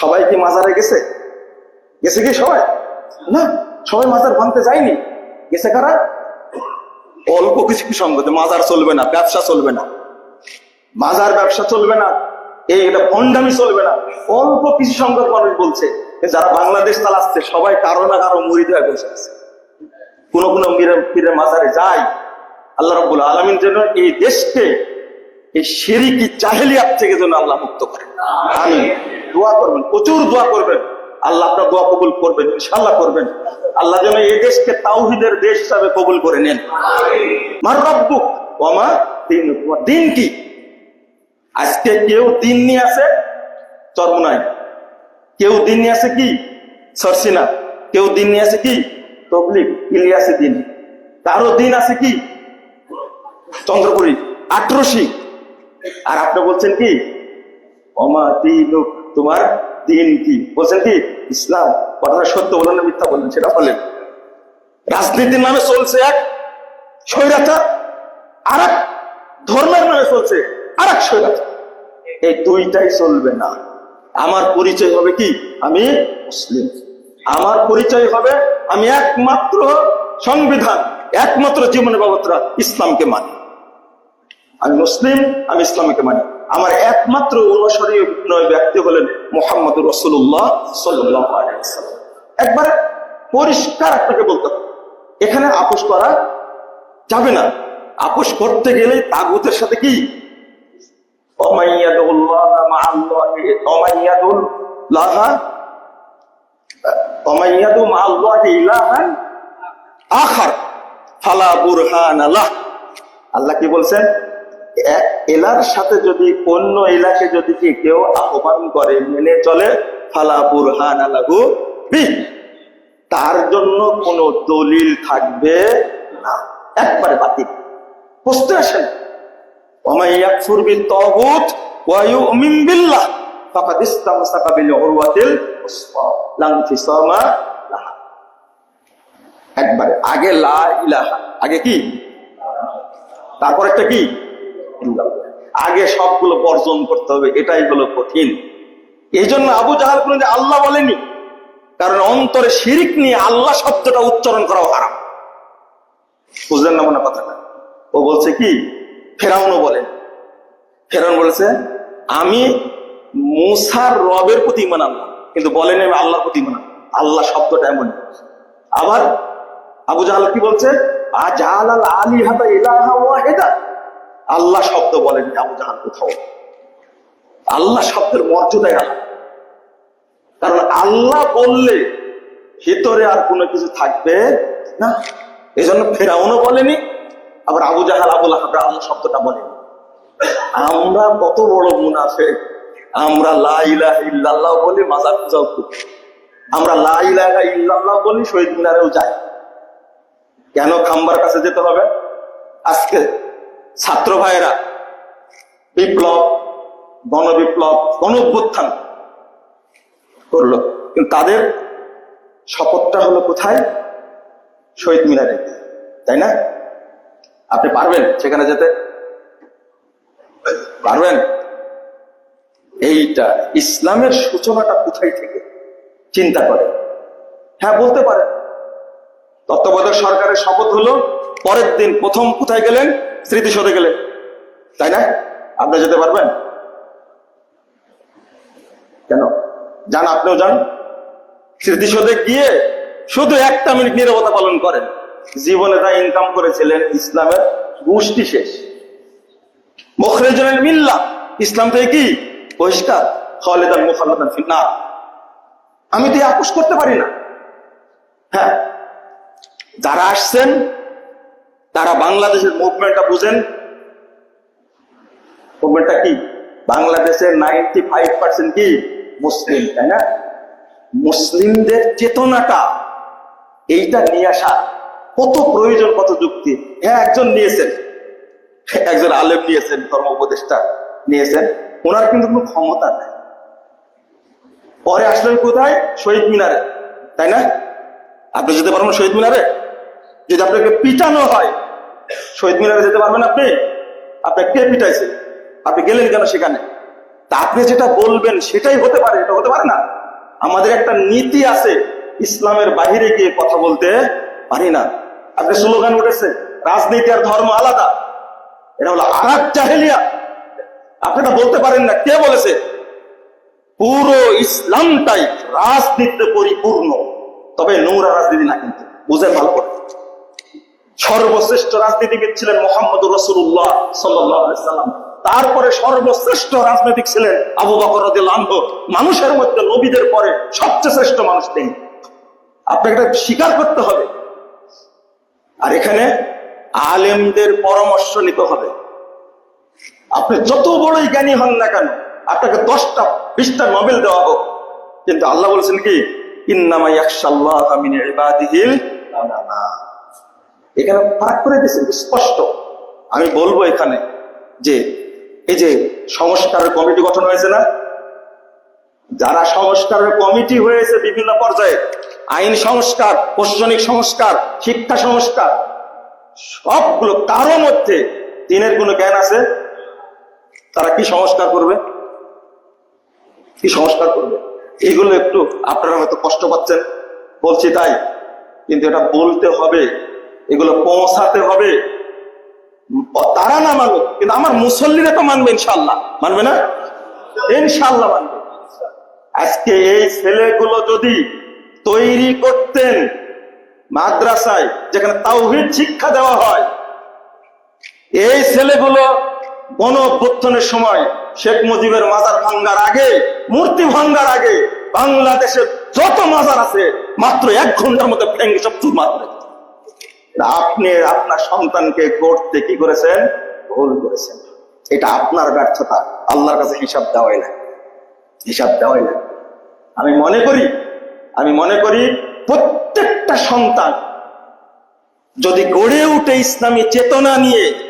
সবাই কি মাজারে গেছে? গেছে কি সবাই? না, সবাই মাজার ভাঙতে যায়নি। গেছে কারা? অল্প কিছু কি সঙ্গতে, মাজার চলবে না, ব্যবসা চলবে না। মাজার ব্যবসা চলবে না, এই এটা ভণ্ডামি চলবে না। অল্প কিছু সংখ্যক মানুষ বলছে যারা বাংলাদেশ চালাচ্ছে সবাই কারও না কারও মুড়ি হয়ে বসে আছে। কোন কোন পীরের মাজারে যায়। আল্লাহ রব্বুল আলমিন যেন এই দেশকে, এই সিরিকি জাহেলিয়াত থেকে যেন আল্লাহ মুক্ত করেন আমি দোয়া করবেন প্রচুর দোয়া করবেন। আল্লাহ আপনার দোয়া কবুল করবেন ইনশাল্লাহ করবেন। আল্লাহ যেন এই দেশকে তাওহিদের দেশ হিসাবে কবুল করে নেন। মার রব্বুক ওমা দিন দিন কি? আজকে কেউ দিন নিয়ে আছে? চরমনায় কেউ দিন নিয়ে আছে কি? সরসিনা। কেউ দিন নিয়ে আছে কি? তবলিক ইলিয়াসে দিন কারও দিন আছে কি? চন্দ্রপুরী আট্রসি আর আপনি বলছেন কি? অমা দিন তোমার দিন কি বলছেন কি? ইসলাম কথাটা সত্য বলেন না মিথ্যা বললেন, সেটা বলেন রাজনীতির নামে চলছে এক, স্বৈরাচার। আর এক ধর্মের নামে চলছে আর এক স্বৈরাচার। এই দুইটাই চলবে না। আমার পরিচয় হবে কি? আমি মুসলিম। আমার পরিচয় হবে আমি একমাত্র সংবিধান, একমাত্র জীবন ব্যবস্থা ইসলামকে মানি। আমি মুসলিম, আমি ইসলামকে মানি। আমার একমাত্র অনুসরীয় নয় ব্যক্তি হলেন মোহাম্মদ রসুল্লাহ একবারে পরিষ্কার আপনাকে বলতে হবে, এখানে আপোষ করা যাবে না। আপোষ করতে গেলে তাগুতের সাথে কি? আল্লাহি কি বলছেন? এলার সাথে যদি, অন্য এলাকে যদি কি কেউ আহ্বান করে, মেনে চলে, ফালা বুরহান আলাহু তার জন্য কোন দলিল থাকবে না। একবারে বাতিল। বুঝতে আসেন একবারে, আগে লা ইলাহা, আগে কি? তারপর একটা কি? আগে সবগুলো বর্জন করতে হবে, এটাই হলো কঠিন। এই জন্য আবু জাহাল কোনো আল্লাহ বলেনি। কারণ অন্তরে শিরিক নিয়ে আল্লাহ শব্দটা উচ্চারণ করাও হারাম। বুঝলেন না মনে কথাটা? ও বলছে কি? ফেরাউনও বলেন ফেরাউন বলেছে, আমি মুসার রবের প্রতি ইমান আনলাম, কিন্তু বলেন আমি আল্লাহর প্রতি ইমান আল্লাহ শব্দটা এমন। আবার আবু জাহাল কি বলছে? আজাল আল আলী হাতা ইলাহা ওয়াহিদা। আল্লাহ শব্দ বলেন আবু জাহাল কোথাও? আল্লাহ শব্দের মর্যাদায় আল্লাহ কারণ আল্লাহ বললে ভিতরে আর কোনো কিছু থাকবে না। এই জন্য ফেরাউনও বলেনি, আবার আবু জাহাল আবুল আহাবরা আল্লাহ শব্দটা বলেনি। আমরা কত বড় মুনাফে আমরা লা ইলাহা ইল্লাল্লাহ বলি মাজার পূজাও করি। আমরা লা ইলাহা ইল্লাল্লাহ বলি শহীদ মিনারেও যাই। কেন খাম্বার কাছে যেতে হবে? আজকে ছাত্র ভাইয়েরা, বিপ্লব, গণবিপ্লব গণ অভ্যুত্থান করল। কিন্তু তাদের শপথটা হলো কোথায়? শহীদ মিনারে, তাই না? আপনি পারবেন সেখানে যেতে? পারবেন? এইটা ইসলামের সূচনাটা কোথায় থেকে চিন্তা করে? হ্যাঁ বলতে পারে তত্ত্বাবধায়ক সরকারের শপথ হলো, পরের দিন প্রথম কোথায় গেলেন? স্মৃতিসৌধে গেলে। তাই না? আপনি যেতে পারবেন? কেন? যান, আপনিও যান। স্মৃতিসৌধে গিয়ে শুধু একটা মিনিট নিরবতা পালন করেন। জীবনে যা ইনকাম করেছিলেন ইসলামের গোষ্ঠী শেষ। মুখরেজনের মিল্লা। ইসলাম থেকে কি? বহিষ্কার। খালেদান মুখাল্লাদান ফিন্না আমি তো আপোষ করতে পারি না। হ্যাঁ যারা আসছেন তারা বাংলাদেশের মুভমেন্টটা বুঝেন। মুভমেন্টটা কি? বাংলাদেশের নাইনটি ফাইভ পার্সেন্ট কি? মুসলিম, তাই না? মুসলিমদের চেতনাটা এইটা নিয়ে আসা, কত প্রয়োজন, কত যুক্তি। হ্যাঁ একজন নিয়েছেন। একজন আলেম নিয়েছেন, ধর্ম উপদেষ্টা নিয়েছেন। ওনার কিন্তু কোনো ক্ষমতা নেই। পরে আসলেন কোথায়? শহীদ মিনারে, তাই না? আপনি যেতে পারবেন শহীদ মিনারে? যদি আপনাকে পিটানো হয়, শহীদ মিনারে যেতে পারবেন আপনি? আপনি কে পিটাইছে? আপনি গেলেন কেন সেখানে? তা আপনি যেটা বলবেন সেটাই হতে পারে, এটা হতে পারে না। আমাদের একটা নীতি আছে, ইসলামের বাহিরে গিয়ে কথা বলতে পারি না। আপনি স্লোগান উঠেছে, রাজনীতি আর ধর্ম আলাদা। এটা হলো আরাক জাহেলিয়া। আপনি এটা বলতে পারেন না, কে বলেছে? পুরো ইসলামটাই রাজনীতিতে পরিপূর্ণ। তবে নোংরা রাজনীতি না কিন্তু, বুঝেন ভালো করে। সর্বশ্রেষ্ঠ রাজনীতিবিদ ছিলেন মোহাম্মদ রসুল্লাহ সাল্লাম। তারপরে সর্বশ্রেষ্ঠ রাজনৈতিক ছিলেন আবু বকর রাদিয়াল্লাহু মানুষের মধ্যে নবীদের পরে সবচেয়ে শ্রেষ্ঠ মানুষ তিনি। আপনাকে এটা স্বীকার করতে হবে। আর এখানে আলেমদের পরামর্শ নিতে হবে। আপনি যত বড়ই জ্ঞানী হন না কেন, আপনাকে দশটা, বিশটা নোবেল দেওয়া হোক। কিন্তু আল্লাহ বলছেন কি, ইন্নামা ইয়াখশাল্লাহ মিন ইবাদিহিল উলামা। এখানে ফারাক করে দিয়েছেন স্পষ্ট। আমি বলব এখানে যে, এই যে সংস্কারের কমিটি গঠন হয়েছে না, যারা সংস্কারের কমিটি হয়েছে বিভিন্ন পর্যায়ে, আইন সংস্কার, প্রশাসনিক সংস্কার, শিক্ষা সংস্কার, সবগুলো কারও মধ্যে দিনের কোনো জ্ঞান আছে? তারা কি সংস্কার করবে? কি সংস্কার করবে? এইগুলো একটু আপনারা হয়তো কষ্ট পাচ্ছেন, বলছি তাই, কিন্তু এটা বলতে হবে। এগুলো পৌঁছাতে হবে। তারা না মানুক কিন্তু আমার মুসল্লিরা তো মানবে ইনশাল্লাহ মানবে না? ইনশাল্লাহ মানবে। আজকে এই ছেলেগুলো যদি তৈরি করতেন মাদ্রাসায়, যেখানে তাওহিদ শিক্ষা দেওয়া হয়, এই ছেলেগুলো গণ অভ্যুত্থানের সময় শেখ মুজিবের মাজার ভাঙ্গার আগে, মূর্তি ভাঙ্গার আগে বাংলাদেশের যত মাজার আছে, মাত্র এক ঘণ্টার মধ্যে ভেঙে সব চুরমার। আপনি, আপনার সন্তানকে গড়তে কি করেছেন? ভুল করেছেন। এটা আপনার ব্যর্থতা। আল্লাহর কাছে হিসাব দেওয়াই না হিসাব দেওয়াই না আমি মনে করি, আমি মনে করি প্রত্যেকটা সন্তান যদি গড়ে উঠে ইসলামী চেতনা নিয়ে